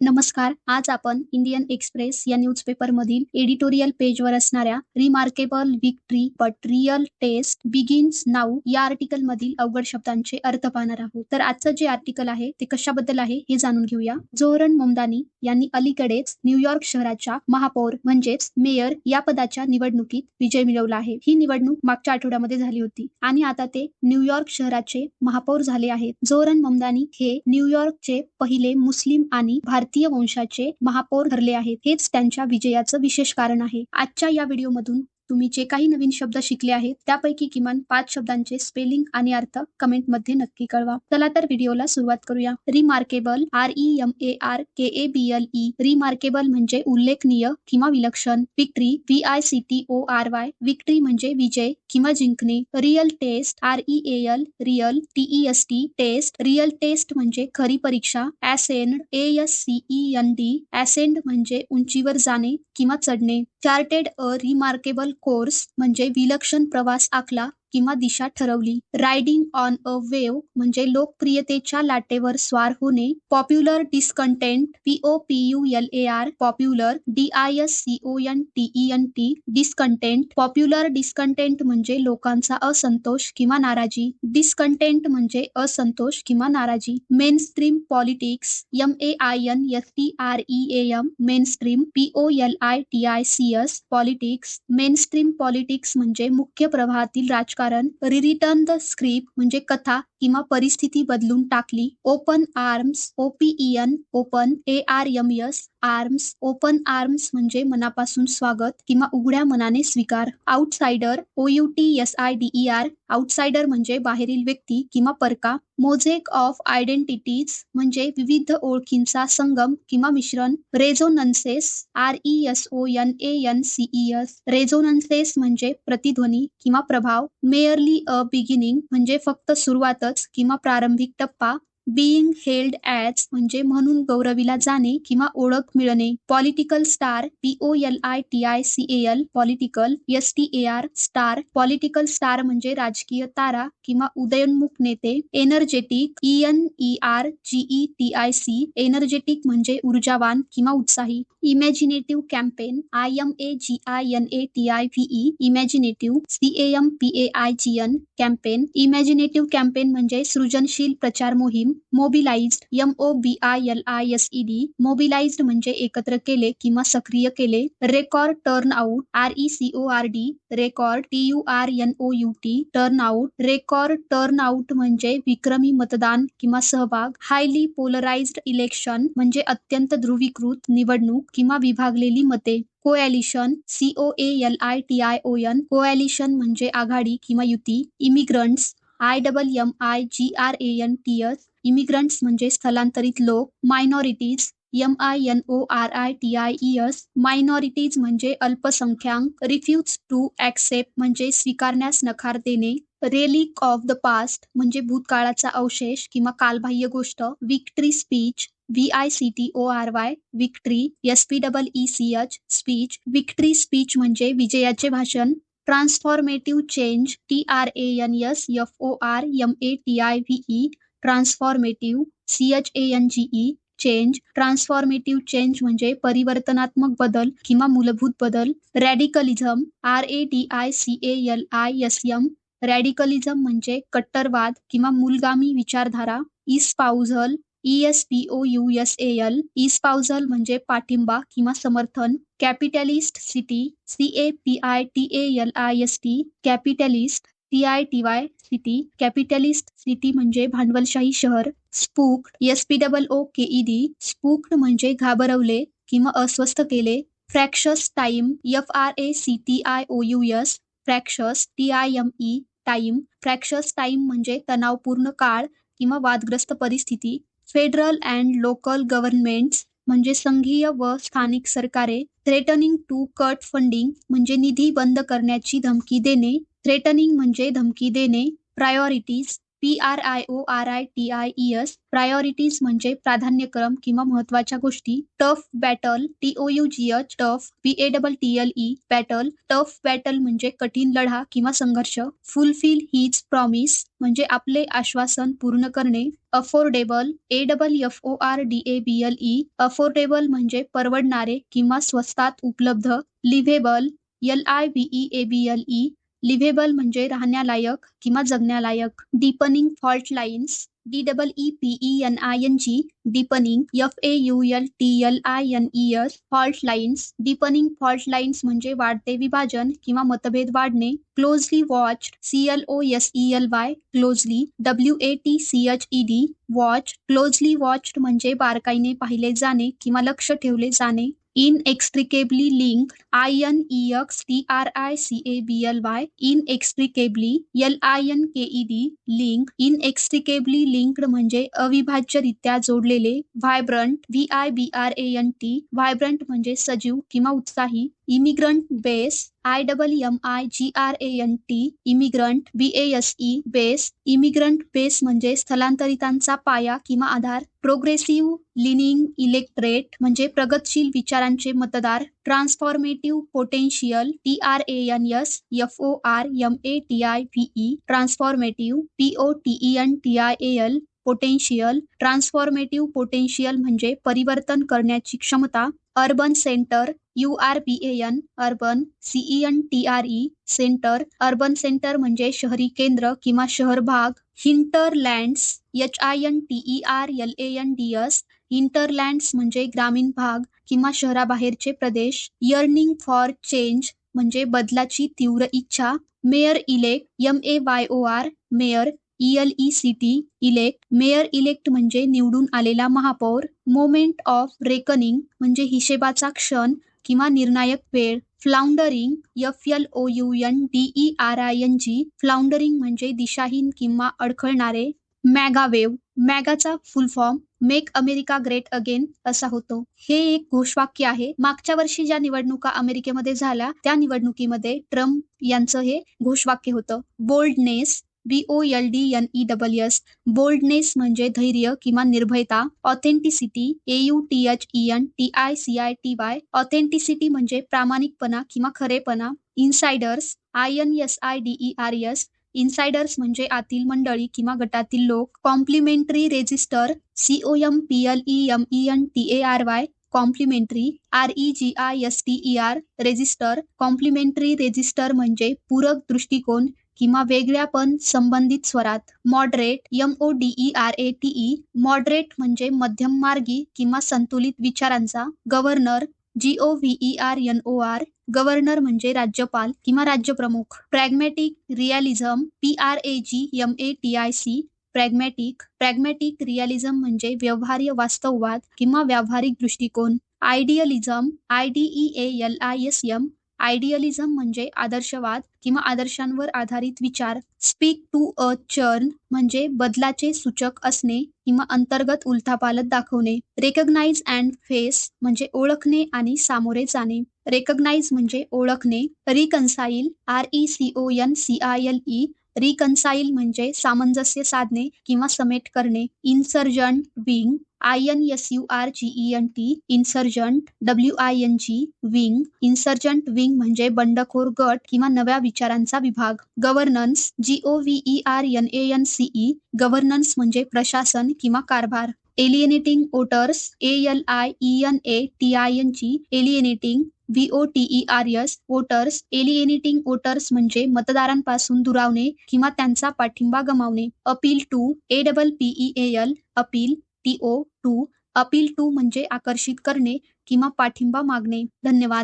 नमस्कार आज आपण इंडियन एक्सप्रेस या न्यूजपेपर मधील एडिटोरियल पेजवर असणाऱ्या remarkable victory but real test begins now या आर्टिकल मधील अवघड शब्दांचे अर्थ पाहणार आहोत. तर आजचं जे आर्टिकल आहे ते कशाबद्दल आहे हे जाणून घेऊया. जोहरन मोमदानी यांनी अलीकडेच न्यूयॉर्क शहराच्या महापौर म्हणजेच मेयर या पदाच्या निवडणुकीत विजय मिळवला आहे. ही निवडणूक मागच्या आठवड्यामध्ये झाली होती आणि आता ते न्यूयॉर्क शहराचे महापौर झाले आहेत. जोहरन मोमदानी हे न्यूयॉर्कचे पहिले मुस्लिम आणि भारतीय वंशाचे महापौर ठरले आहेत. हेच त्यांच्या विजयाचं विशेष कारण आहे. आजच्या या व्हिडिओमधून तुम्ही जे काही नवीन शब्द शिकले आहेत त्यापैकी किमान पाच शब्दांचे स्पेलिंग आणि अर्थ कमेंटमध्ये नक्की कळवा. चला तर व्हिडिओला सुरुवात करूया. Remarkable R E M A R K A B L E remarkable म्हणजे उल्लेखनीय किंवा विलक्षण. Victory V I C T O R Y victory म्हणजे विजय किंवा जिंकणे. Real test R E A L real T E S T test real test म्हणजे खरी परीक्षा. Ascend A S C E N D ascend म्हणजे उंचीवर जाणे किंवा चढणे. चार्टेड अ रिमार्केबल कोर्स म्हणजे विलक्षण प्रवास आखला. किंवा दिशा ठरवली. रायडिंग ऑन अ वेव म्हणजे लोकप्रियतेच्या लाटेवर स्वार होणे. Popular discontent P O L A R popular D I S C O N T N T discontent popular discontent म्हणजे लोकांचा असंतोष किंवा नाराजी. डिस्कंटेंट म्हणजे असंतोष किंवा नाराजी. Mainstream politics M A I N S T R E A M mainstream P L I T I C S politics mainstream politics म्हणजे मुख्य प्रवाहातील राजकारण. कारण रिरिटर्न द स्क्रिप्ट म्हणजे कथा किंवा परिस्थिती बदलून टाकली. Open arms O P E N open A R M S arms open arms म्हणजे मनापासून स्वागत किंवा उघड्या मनाने स्वीकार. Outsider O U T S I D E R outsider म्हणजे बाहेरील व्यक्ती किंवा परका. मोझेक ऑफ आयडेंटिटीज म्हणजे विविध ओळखींचा संगम किंवा मिश्रण. Resonances R E S O N A N C E S resonances म्हणजे प्रतिध्वनी किंवा प्रभाव. मेअरली अ बिगिनिंग म्हणजे फक्त सुरुवातच किंवा प्रारंभिक टप्पा. बिईंग हेल्ड ॲज म्हणजे म्हणून गौरविला जाणे किंवा ओळख मिळणे. Political star P O L I T I C A L political S T A R star political star म्हणजे राजकीय तारा किंवा उदयोन्मुख नेते. Energetic E N E R G E T I C energetic म्हणजे ऊर्जावान किंवा उत्साही. Imaginative campaign I M A G I N A T I V E imaginative C A M P A I G N campaign imaginative campaign म्हणजे सृजनशील प्रचार मोहीम. Mobilised M O B I L I S E D mobilised म्हणजे एकत्र केले किंवा सक्रिय केले. Record turnout R E C O R D record T U R N O U T turnout record turnout म्हणजे विक्रमी मतदान किंवा सहभाग. हायली पोलराइज्ड इलेक्शन म्हणजे अत्यंत ध्रुवीकृत निवडणूक किंवा विभागलेली मते. Coalition C O A L I T I O N coalition म्हणजे आघाडी किंवा युती. Immigrants I double M I G R A N T S immigrants म्हणजे स्थलांतरित लोक minorities M I N O R I T I E S minorities म्हणजे अल्पसंख्याक refuse to accept म्हणजे स्वीकारण्यास नकार देणे रेलिक ऑफ द पास्ट म्हणजे भूतकाळाचा अवशेष किंवा कालबाह्य गोष्ट victory speech V I C T O R Y victory S P double E C H speech victory speech म्हणजे विजयाचे भाषण transformative change T R A N S F O R M A T I V E transformative C H A N G E change transformative change म्हणजे परिवर्तनात्मक बदल किंवा मूलभूत बदल radicalism R A D I C A L I S M radicalism म्हणजे कट्टरवाद किंवा मूलगामी विचारधारा espousal E S P O U S A L espousal म्हणजे पाठिंबा किंवा समर्थन capitalist city C A P I T A L I S T capitalist T I T Y city capitalist city म्हणजे भांडवलशाही शहर. Spooked S P double O K E D spooked म्हणजे घाबरवले किंवा अस्वस्थ केले. Fractious time F R A C T I O U S fractious T I M E time. Fractious time म्हणजे तणावपूर्ण काळ किंवा वादग्रस्त परिस्थिती. फेडरल अँड लोकल गव्हर्नमेंट्स म्हणजे संघीय व स्थानिक सरकारे. थ्रेटनिंग टू कट फंडिंग म्हणजे निधी बंद करण्याची धमकी देणे. थ्रेटनिंग म्हणजे धमकी देणे priorities P R I O R I T I E S priorities म्हणजे प्राधान्यक्रम किंवा महत्त्वाच्या गोष्टी tough battle T O U G H tough B A double T L E battle tough battle म्हणजे कठीण लढा किंवा संघर्ष फुलफिल हीज प्रॉमिस म्हणजे आपले आश्वासन पूर्ण करणे affordable A double F O R D A B L E affordable म्हणजे परवडणारे किंवा स्वस्तात उपलब्ध liveable L I B E A B L E liveable म्हणजे राहण्यालायक किंवा जगण्यालायक. Deepening fault lines D double E P E N I N G deepening F A U L T L I N E S fault lines deepening fault lines म्हणजे वाढते विभाजन किंवा मतभेद वाढणे. Closely watch C L O S E L Y closely W A T C H E D watch closely watched म्हणजे बारकाईने पाहिले जाणे किंवा लक्ष ठेवले जाणे. Inexplicably link I N E X T R I C A B L Y inexplicably L I N K E D link inexplicably link म्हणजे अविभाज्यरित्या जोडलेले vibrant V I B R N T vibrant म्हणजे सजीव किंवा उत्साही immigrant base I double M I G R A N T immigrant B A S E base immigrant base म्हणजे स्थलांतरितांचा पाया किंवा आधार प्रोग्रेसिव्ह लिनिंग इलेक्ट्रेट म्हणजे प्रगतशील विचारांचे मतदार transformative potential T R A N S F O R M A T I V E transformative P O T E N T I A L potential transformative potential म्हणजे परिवर्तन करण्याची क्षमता urban centre U R B A N urban C E N T R E centre urban centre म्हणजे शहरी केंद्र किंवा शहर भाग. Hinterlands H I N T E R L A N D S hinterlands म्हणजे ग्रामीण भाग किंवा शहराबाहेरचे प्रदेश. यर्निंग फॉर चेंज म्हणजे बदलाची तीव्र इच्छा. Mayor elect M A Y O R mayor E L E C T elect mayor elect म्हणजे निवडून आलेला महापौर. मोमेंट ऑफ रेकनिंग म्हणजे हिशेबाचा क्षण. किंवा निर्णायक वेळ floundering F L O U N D E R I N G floundering म्हणजे दिशाहीन किंवा अडखळणारे MAGA wave मॅगाचा full form make America great again असा होतो. हे एक घोषवाक्य आहे. मागच्या वर्षी ज्या निवडणुका अमेरिकेमध्ये झाल्या त्या निवडणुकीमध्ये ट्रम्प यांचं हे घोषवाक्य होतं. Boldness B O L D N E double S boldness म्हणजे धैर्य किंवा निर्भयता authenticity A U T H E N T I C I T Y authenticity म्हणजे प्रामाणिकपणा किंवा खरेपणा insiders I N S I D E R S insiders म्हणजे आतील मंडळी किंवा गटातील लोक complementary register C O M P L E M E N T A R Y complementary R E G I S T E R register complementary register म्हणजे पूरक दृष्टिकोन किंवा वेगळ्या पण संबंधित स्वरात. Moderate M O D E R A T E moderate म्हणजे मध्यम मार्गी किंवा संतुलित विचारांचा governor G O V E R N O R governor म्हणजे राज्यपाल किंवा राज्यप्रमुख. Pragmatic realism P R A G M A T I C pragmatic pragmatic realism म्हणजे व्यवहार्य वास्तववाद किंवा व्यावहारिक दृष्टिकोन. Idealism I D E A L I S M idealism म्हणजे आदर्शवाद किंवा आदर्शांवर आधारित विचार. स्पीक टू अ चर्न म्हणजे बदलाचे सूचक असणे किंवा अंतर्गत उलथापालत दाखवणे. रेकग्नाइज अँड फेस म्हणजे ओळखणे आणि सामोरे जाणे. रेकग्नाइज म्हणजे ओळखणे. Reconcile R E C O N C I L E reconcile म्हणजे सामंजस्य साधणे किंवा समेट करणे. Insurgent wing I N S U R G E N T insurgent W I N G wing insurgent wing म्हणजे बंडखोर गट किंवा नव्या विचारांचा विभाग. Governance G O V E R N A N C E governance म्हणजे प्रशासन किंवा कारभार. Alienating voters A L I E N A T I N G alienating V O R S voters alienating voters म्हणजे मतदारांपासून दुरावणे किंवा त्यांचा पाठिंबा गमावणे. Appeal to A double P E L appeal T O to appeal to म्हणजे आकर्षित करणे किंवा पाठिंबा मागणे. धन्यवाद.